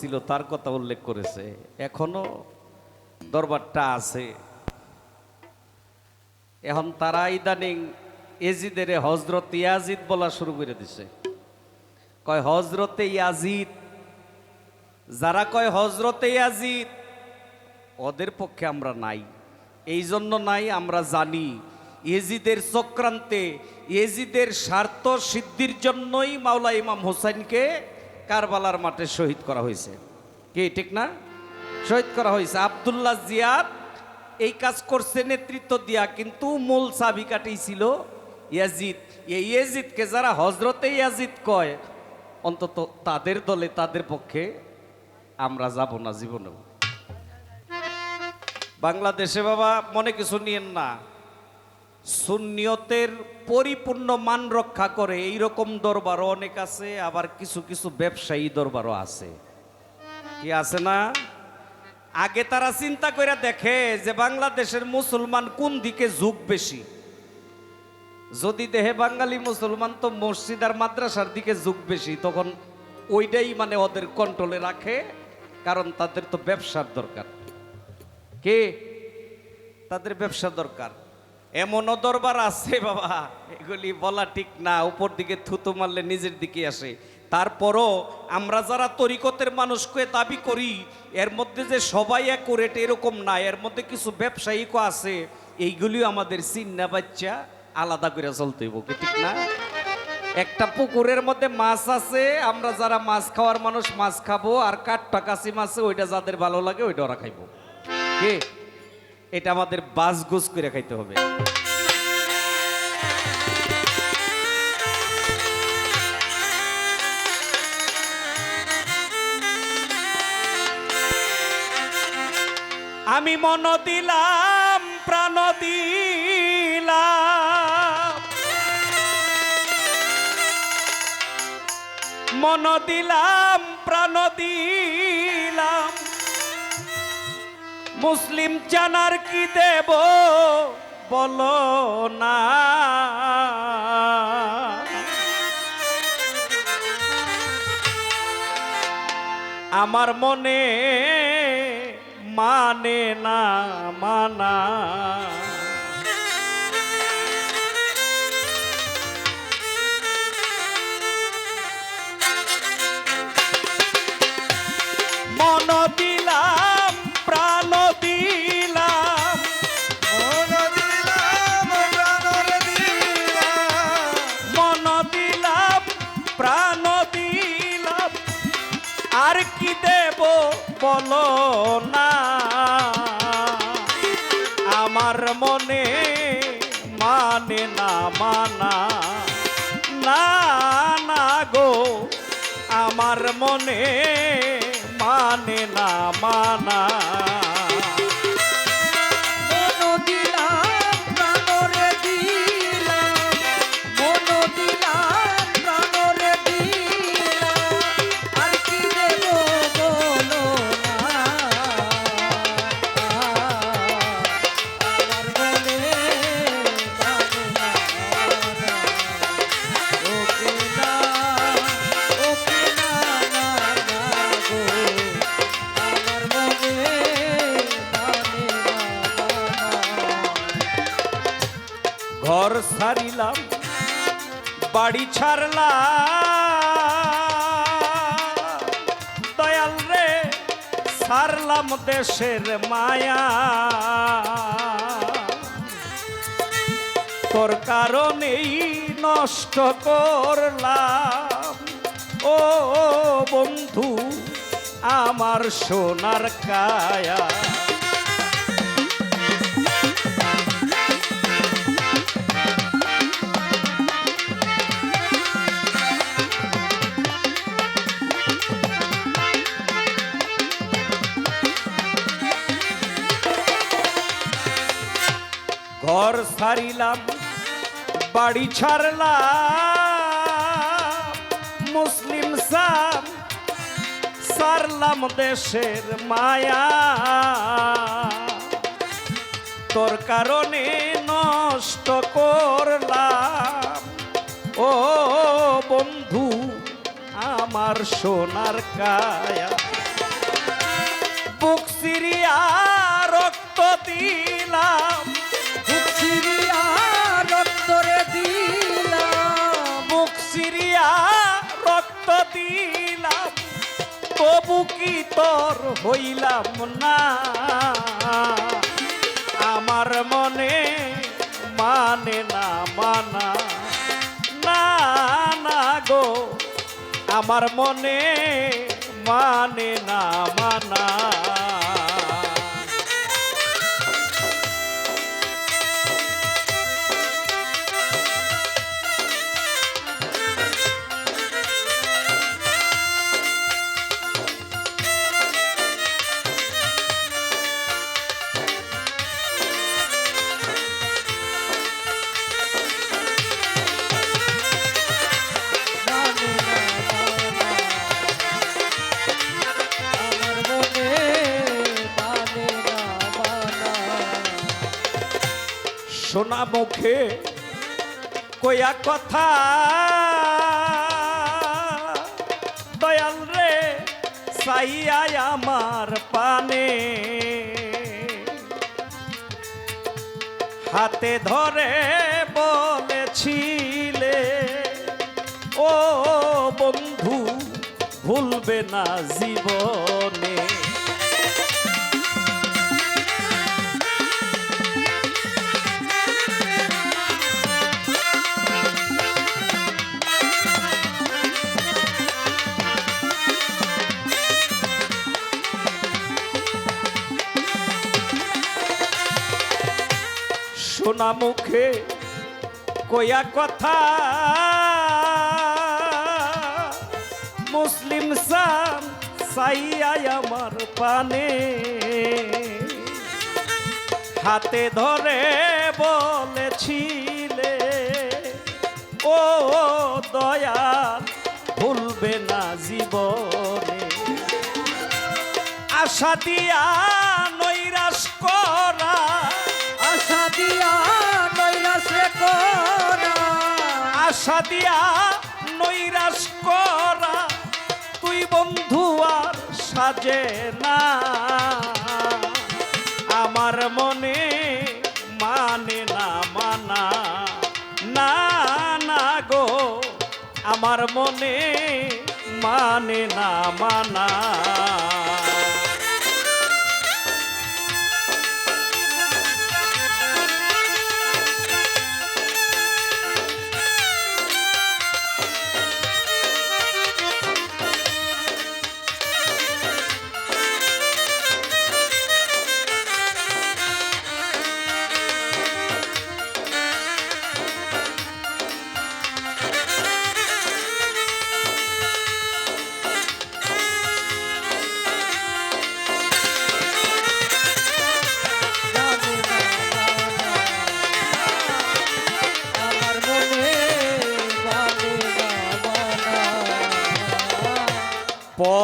ছিল তার কথা উল্লেখ করেছে, এখনও দরবারটা আছে। এখন তারা ইদানিং এজিদের হজরত ইয়াজিদ বলা শুরু করে দিছে। কয় হজরতে ইয়াজিদ? যারা কয় হজরতে ইয়াজিদ, ওদের পক্ষে আমরা নাই। এই জন্য নাই, আমরা জানি। এজিদের চক্রান্তে, এজিদের স্বার্থ সিদ্ধির জন্যই মাওলা ইমাম হোসেনকে কারবালার মাঠে শহীদ করা হয়েছে। কি, ঠিক না? শহীদ করা হয়েছে। আবদুল্লাহ জিয়াদ এই কাজ করছে নেতৃত্ব দিয়া, কিন্তু মূল চাবিকাটি ছিল ইয়াজিদ। এই ইয়াজিদকে যারা হজরতে ইয়াজিদ কয়, অন্তত তাদের দলে, তাদের পক্ষে আমরা যাব না, জীবনেও। বাংলাদেশে বাবা, মনে কিছু নিয়েন না। সুন্নিয়তের পরিপূর্ণ মান রক্ষা করে এই রকম দরবারও অনেক আছে, আবার কিছু কিছু ব্যবসায়ী দরবারও আছে। কি আছে না? আগে তারা চিন্তা করে দেখে যে বাংলাদেশের মুসলমান কোন দিকে ঝুঁক বেশি। যদি দেহে বাঙালি মুসলমান তো মসজিদ আর মাদ্রাসার দিকে ঝুঁক বেশি, তখন ওইটাই মানে ওদের কন্ট্রোলে রাখে, কারণ তাদের তো ব্যবসার দরকার। কে? তাদের ব্যবসা দরকার। এমনও দরবার আছে বাবা। এগুলি বলা ঠিক না, উপর দিকে থুতু মারলে নিজের দিকে আসে। তারপরও আমরা যারা তরিকতের মানুষকে দাবি করি, এর মধ্যে যে সবাই অ্যাকুরেট এরকম না, এর মধ্যে কিছু ব্যবসায়িকও আছে, এইগুলিও আমাদের চিন্না বাচ্চা, আলাদা করে চলতে হইব, কি ঠিক না? একটা পুকুরের মধ্যে মাছ আছে, আমরা যারা মাছ খাওয়ার মানুষ, মাছ খাব, আর কাঠটা কাশি মাছে ওইটা যাদের ভালো লাগে, ওইটা ওরা খাইবো। এটা আমাদের বাসগুজ করে খাইতে হবে। আমি মন দিলাম, প্রাণ দিলাম। মন দিলাম, প্রাণ দিলাম মুসলিম জানার কি দেব? বলো না। আমার মনে মানে না মানা। বলো না। আমার মনে মানে না মানা। না না গো, আমার মনে মানে না মানা। দয়াল রে ছাড়লাম দেশের মায়া। তোর কারণেই নষ্ট করলাম। ও বন্ধু আমার সোনার কায়া। বাড়ি ছাড়লা। মুসলিম সাম সারলাম দেশের মায়া। তোর কারণে নষ্ট করলাম। ও বন্ধু, আমার সোনার কায়া। বুক সিরিয়া, রক্ত দিয়ে তোর হইলাম না। আমার মনে মানে না, মানা। না না গো, আমার মনে মানে না, মানা। সোনা মুখে কয়া কথা। দয়াল রে সাইয়াই আমার পানে। হাতে ধরে বলেছিলে, ও বন্ধু, ভুলবে না জীবনে। সোনা মুখে কয়া কথা। মুসলিম সান সাইয়াই আমার পানে হাতে ধরে বলেছিলে, ও দয়াল, ভুলবে না জীবনে। আশা দিয়া নৈরাশ করা, আশা দিয়া আশা দিয়া নৈরাশ করা, তুই বন্ধু আর সাজে না। আমার মনে মানে না, মানা। না না গো, আমার মনে মানে না, মানা।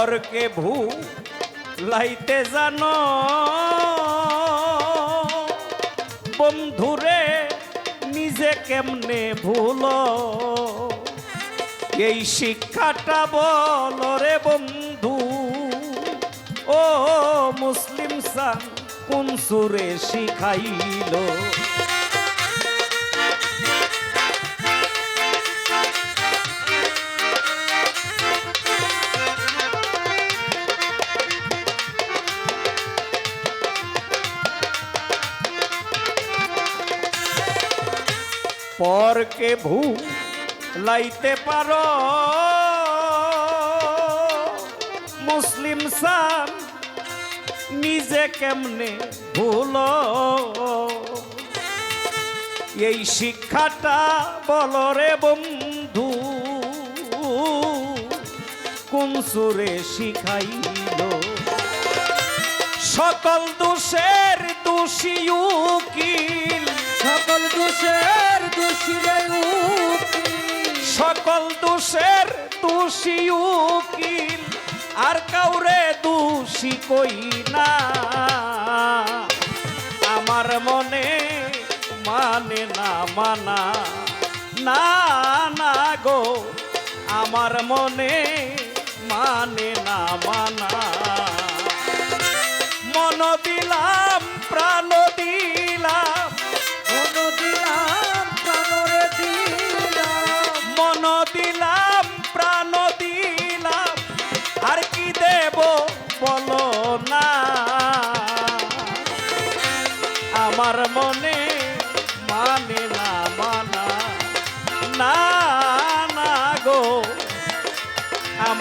পরকে ভূ লাইতে জানো। বন্ধুরে, নিজে কেমনে ভুল? এই শিক্ষাটা বল রে বন্ধু। ও মুসলিম সাং কোন সুরে শিখাইলো? পরকে ভূ লাইতে পারো। মুসলিম সান নিজে কেমনে ভুলো? এই শিক্ষাটা বলো রে বন্ধু, কোন সুরে শিখাইল? সকল দোষের দোষী উকিল সকল দোষের দোষী রে সকল দোষের দোষী উকিল, আর কাউরে দোষী কই না। আমার মনে মানে না মানা। না না গো, আমার মনে মানে না মানা। মন দিলাম প্রাণ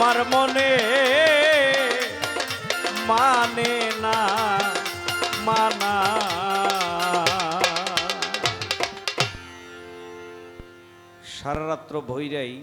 আমার মনে মানে না মানা। সারা রাত্র ভৈরাই